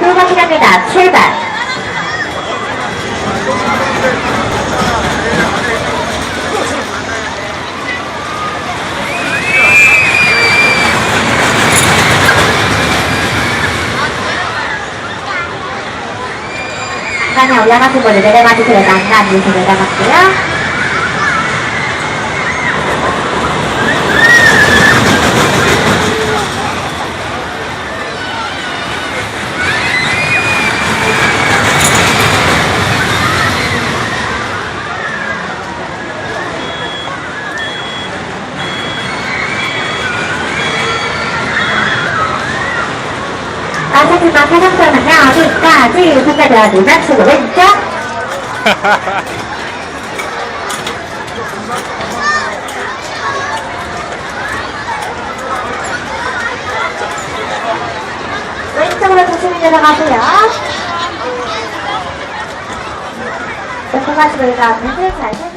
두 번째입니다. 7반. 중간에 올라가신 분들 내려가주세요. 난간 위에서 내려갈게요. 마지막 해상도는요, 어디까지 선배들 누락수로 왼쪽, 왼쪽으로 조심히 내려가세요. 조금만 들어가면 잘